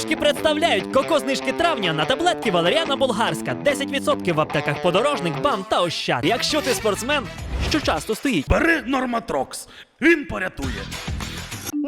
Знижки представляють коко-знижки травня на таблетки Валеріана Болгарська. 10% в аптеках подорожник, бам та ощад. Якщо ти спортсмен, що часто стоїть. Бери Норматрокс, він порятує.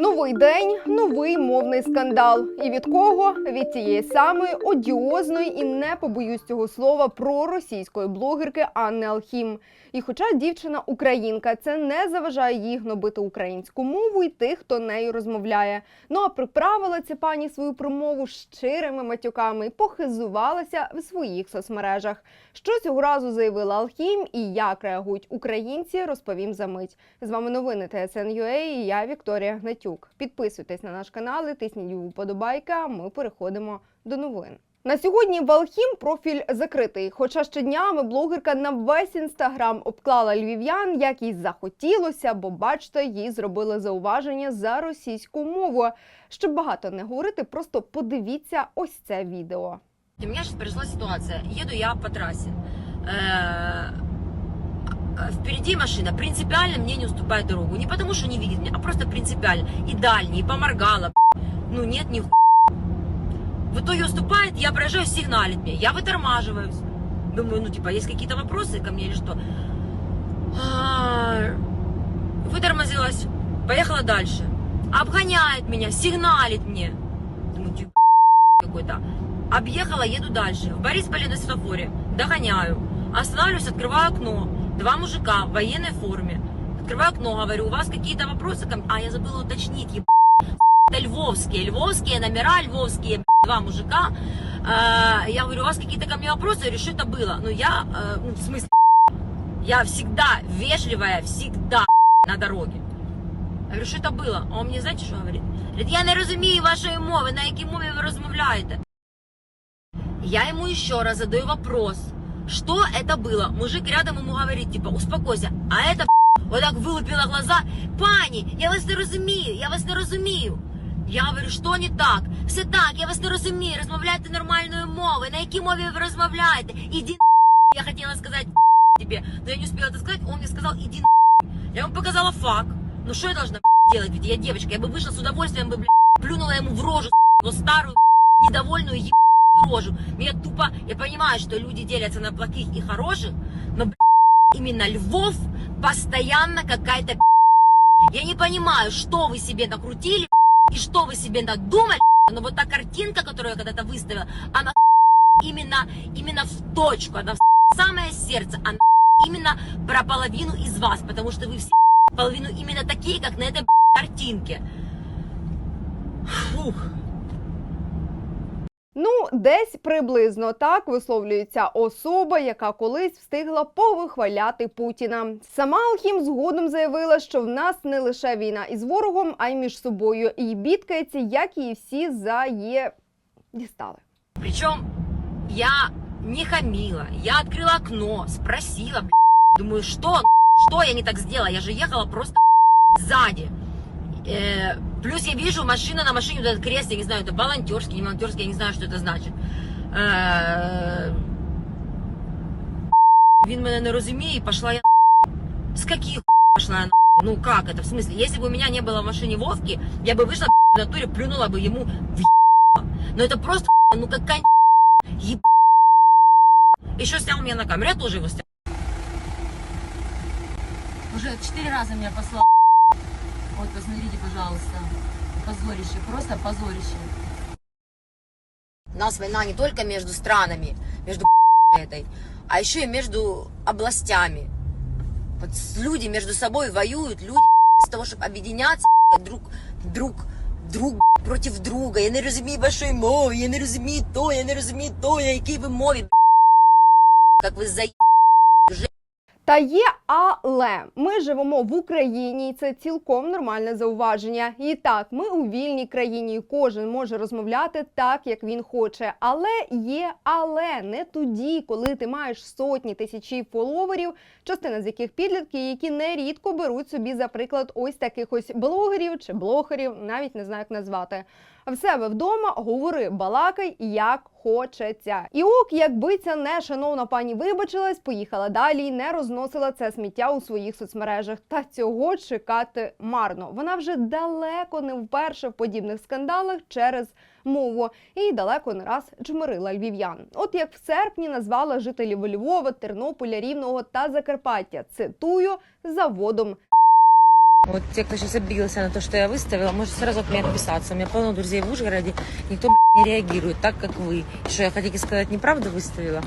Новий день, новий мовний скандал. І від кого? Від тієї самої одіозної і не побоюсь цього слова проросійської блогерки Анни Алхім. І хоча дівчина українка, це не заважає їй гнобити українську мову і тих, хто нею розмовляє. Ну а приправила ця пані свою промову щирими матюками і похизувалася в своїх соцмережах. Що цього разу заявила Алхім і як реагують українці, розповім за мить. З вами новини ТСН.UA і я Вікторія Гнатюк. Підписуйтесь на наш канал, і тисніть вподобайка. а Ми переходимо до новин. На сьогодні в Алхім профіль закритий. Хоча ще днями блогерка на весь інстаграм обклала львів'ян, як їй захотілося, бо бачите, їй зробили зауваження за російську мову. Щоб багато не говорити, просто подивіться ось це відео. У меня сейчас произошла ситуация. Еду я по трассе. Э, а Впереди машина принципиально мне не уступает дорогу. Не потому, что не видит меня, а просто принципиально. И дальний, и поморгала. Ну нет, ни В итоге уступает, я проезжаю, сигналит мне. Я вытормаживаюсь. Думаю, ну типа, есть какие-то вопросы ко мне или что? А, Вытормозилась, поехала дальше. Обгоняет меня, сигналит мне. Думаю, типа, какой-то. Объехала, еду дальше. В Борисполе на светофоре. Догоняю. Останавливаюсь, открываю окно. Два мужика в военной форме. Открываю окно, говорю, у вас какие-то вопросы ко мне? А, я забыла уточнить, еб... Это львовские, львовские номера, львовские, б***ь, два мужика. Э, Я говорю, у вас какие-то ко мне вопросы? Я говорю, что это было? Ну, я, э, ну, в смысле, я всегда вежливая, всегда на дороге. Я говорю, що це було? А он мені, знаєте, що говорить? Говорить, я не розумію вашої мови, на якій мові ви розмовляєте. Я ему еще раз задаю вопрос, что это было? Мужик рядом ему говорит, типа, успокойся. А это вот так вылупила глаза. Пані, я вас не розумію, я вас не розумію. Я говорю, що не так? Все так, я вас не розумію, розмовляйте нормальною мовою. На якій мові ви розмовляєте? Іди на я хотела сказать тебе, но я не успела это сказать, он мне сказал, иди на Я ему показала факт. Ну что я должна делать? Ведь я девочка, я бы вышла с удовольствием, бы, блядь, плюнула ему в рожу, его старую, недовольную ебаную рожу. Меня тупо, я понимаю, что люди делятся на плохих и хороших, но, именно Львов постоянно какая-то Я не понимаю, что вы себе накрутили и что вы себе надумали, но вот та картинка, которую я когда-то выставила, она именно, именно в точку, она в самое сердце, она именно про половину из вас, потому что вы все половину именно такие, как на этой картинке. Фух. Ну, десь приблизно так висловлюється особа, яка колись встигла повихваляти Путіна. Сама Алхім згодом заявила, що в нас не лише війна із ворогом, а й між собою. І бідкається, як її всі за є дістали. Причем я не хамила, я открыла окно, спросила, думаю, что, что я не так сделала, я же ехала просто сзади. Э, плюс я вижу машина на машине, вот этот крест, я не знаю, это волонтерский, не волонтерский, я не знаю, что это значит. Э, Він мене не розуміє, і пошла я С каких пошла я Ну как это, в смысле? Если бы у меня не было в машине Вовки, я бы вышла в натуре, плюнула бы ему в Но это просто, ну какая еб... Еще снял меня на камеру, я тоже его снял. Уже четыре раза меня послал. Вот, посмотрите, пожалуйста. Позорище, просто позорище. У нас война не только между странами, между этой, а еще и между областями. Вот с- люди между собой воюют, люди вместо того, чтобы объединяться друг, друг, друг против друга. Я не розумію вашої мови, я не розумію то, я не розумію то, на якій ви мові. Как ви за Та є, але ми живемо в Україні, і це цілком нормальне зауваження. І так, ми у вільній країні, і кожен може розмовляти так, як він хоче. Але є, але не тоді, коли ти маєш сотні тисячі фоловерів, частина з яких підлітки, які нерідко беруть собі за приклад ось таких ось блогерів чи блогерів, навіть не знаю, як назвати. В себе вдома говори, балакай як хочеться. І ок, якби ця не шановна пані вибачилась, поїхала далі і не розносила це сміття у своїх соцмережах. Та цього чекати марно. Вона вже далеко не вперше в подібних скандалах через мову і далеко не раз чмирила львів'ян. От як в серпні назвала жителів Львова, Тернополя, Рівного та Закарпаття. Цитую заводом Вот те, кто сейчас обиделся на то, что я выставила, может сразу к мне отписаться. У меня полно друзей в Ужгороде, никто блядь, не реагирует так, как вы. И что, я хотите сказать, неправду выставила?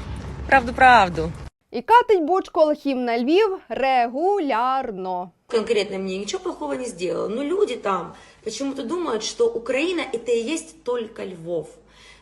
Правду-правду. і катить бочку Алхім на Львів регулярно. Конкретно мне ничего плохого не сделала, но люди там почему-то думают, что Украина это и есть только Львов.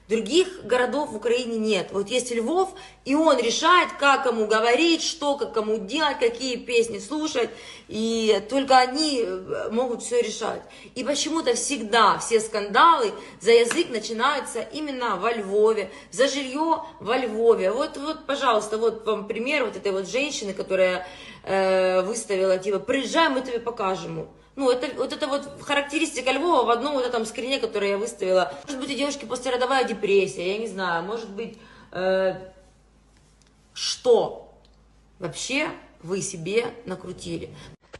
Других городов в Украине нет. Вот есть Львов, и он решает, как кому говорить, что, как кому делать, какие песни слушать. И только они э, могут все решать. И почему-то всегда все скандалы за язык начинаются именно во Львове, за жилье во Львове. Вот, вот, пожалуйста, вот вам пример вот этой вот женщины, которая э, выставила, типа, приезжай, мы тебе покажем. Ну, это, вот это вот характеристика Львова в одном вот этом скрине, который я выставила. Может быть, у девушки послеродовая депрессия, я не знаю. Может быть, э, что вообще вы себе накрутили?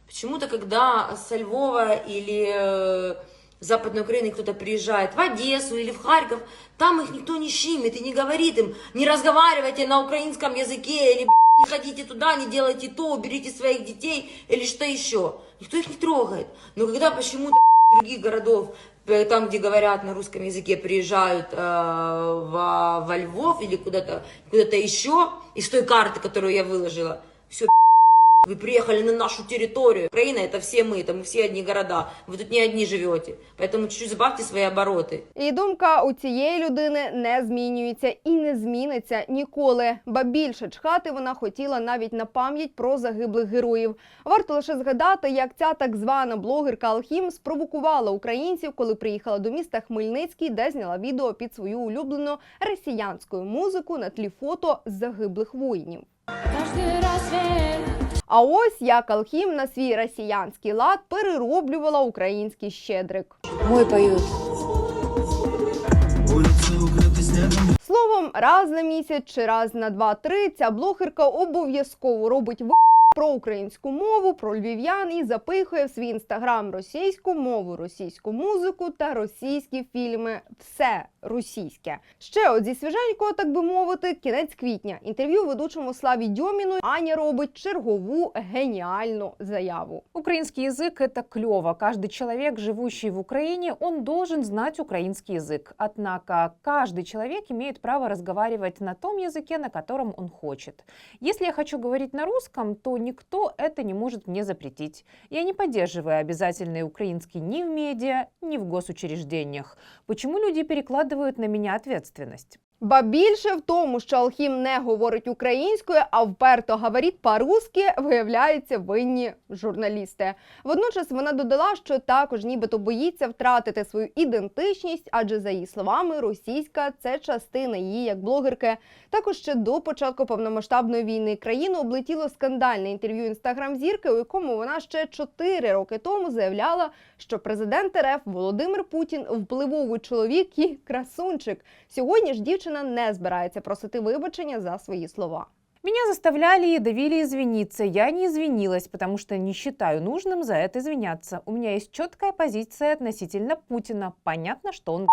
Почему-то, когда со Львова или э, Западной Украины кто-то приезжает в Одессу или в Харьков, там их никто не щимит и не говорит им, не разговаривайте на украинском языке или «Б***ь, ходите туда, не делайте то, уберите своих детей или что еще. Никто их не трогает. Но когда почему-то других городов, э, там, где говорят на русском языке, приезжают э, во, во Львов или куда-то куда еще, из той карты, которую я выложила, вы приехали на нашу территорию. Украина это все мы, это мы все одни города. Вы тут не одни живете. Поэтому чуть-чуть сбавьте свои обороты. І думка у цієї людини не змінюється і не зміниться ніколи. Ба більше чхати вона хотіла навіть на пам'ять про загиблих героїв. Варто лише згадати, як ця так звана блогерка Алхім спровокувала українців, коли приїхала до міста Хмельницький, де зняла відео під свою улюблену росіянську музику на тлі фото загиблих воїнів. А ось як Алхім на свій росіянський лад перероблювала український щедрик. Мой поют. Словом, раз на місяць чи раз на два-три ця блогерка обов'язково робить в про українську мову, про львів'ян і запихує в свій інстаграм російську мову, російську музику та російські фільми. Все російське. Ще от зі свіженького, так би мовити, кінець квітня. Інтерв'ю ведучому Славі Дьоміну Аня робить чергову геніальну заяву. Украинский язык – это клево. Каждый человек, живущий в Украине, он должен знать украинский язык. Однако каждый человек имеет право разговаривать на том языке, на котором он хочет. Если я хочу говорить на русском, то никто это не может мне запретить. Я не поддерживаю обязательный украинский ни в медиа, ни в госучреждениях. Почему люди перекладывают на меня ответственность? Ба більше в тому, що Алхім не говорить українською, а вперто говорить по-русски, виявляється винні журналісти. Водночас вона додала, що також нібито боїться втратити свою ідентичність, адже за її словами, російська це частина її як блогерки. Також ще до початку повномасштабної війни країну облетіло скандальне інтерв'ю інстаграм-зірки, у якому вона ще 4 роки тому заявляла, що президент РФ Володимир Путін впливовий чоловік і красунчик. Сьогодні ж дівчина не збирається просити вибачення за свої слова. Меня заставляли и давили извиниться. Я не извинилась, потому что не считаю нужным за это извиняться. У меня есть четкая позиция относительно Путина. Понятно, что он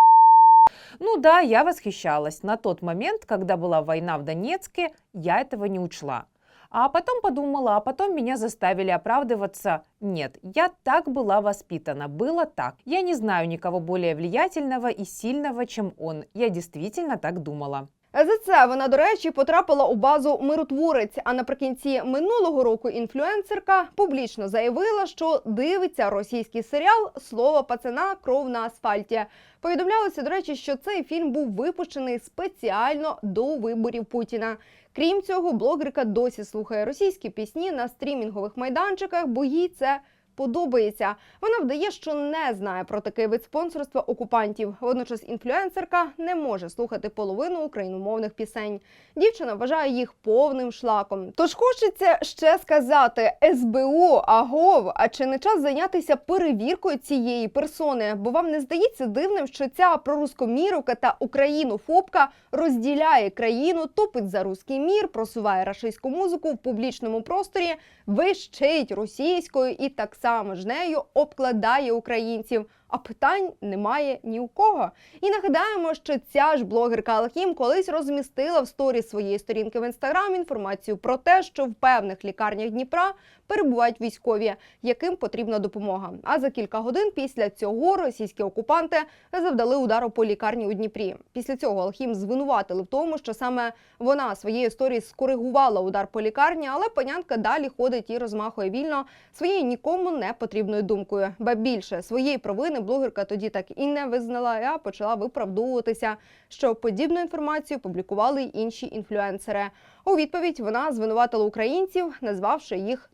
Ну да, я восхищалась. На тот момент, когда была война в Донецке, я этого не учла. А потом подумала, а потом меня заставили оправдываться. Нет, я так была воспитана, было так. Я не знаю никого более влиятельного и сильного, чем он. Я действительно так думала. За це вона, до речі, потрапила у базу миротворець. А наприкінці минулого року інфлюенсерка публічно заявила, що дивиться російський серіал Слово пацана кров на асфальті. Повідомлялося, до речі, що цей фільм був випущений спеціально до виборів Путіна. Крім цього, блогерка досі слухає російські пісні на стрімінгових майданчиках, бо їй це подобається. Вона вдає, що не знає про такий вид спонсорства окупантів. Водночас інфлюенсерка не може слухати половину україномовних пісень. Дівчина вважає їх повним шлаком. Тож хочеться ще сказати СБУ, агов. А чи не час зайнятися перевіркою цієї персони? Бо вам не здається дивним, що ця прорускоміровка та українофобка розділяє країну, топить за руський мір, просуває рашистську музику в публічному просторі, вищить російською і так само ж нею обкладає українців. А питань немає ні у кого. І нагадаємо, що ця ж блогерка Алхім колись розмістила в сторі своєї сторінки в інстаграм інформацію про те, що в певних лікарнях Дніпра перебувають військові, яким потрібна допомога. А за кілька годин після цього російські окупанти завдали удару по лікарні у Дніпрі. Після цього Алхім звинуватили в тому, що саме вона своєю сторі скоригувала удар по лікарні, але панянка далі ходить і розмахує вільно своєю нікому не потрібною думкою. Ба більше своєї провини блогерка тоді так і не визнала, а почала виправдовуватися, що подібну інформацію публікували й інші інфлюенсери. У відповідь вона звинуватила українців, назвавши їх.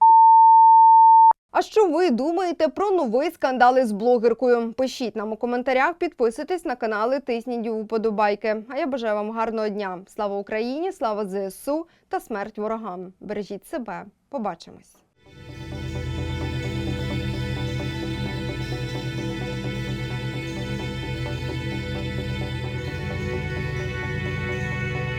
А що ви думаєте про новий скандал із блогеркою? Пишіть нам у коментарях, підписуйтесь на канали, тисніть вподобайки. А я бажаю вам гарного дня. Слава Україні, слава ЗСУ та смерть ворогам. Бережіть себе. Побачимось.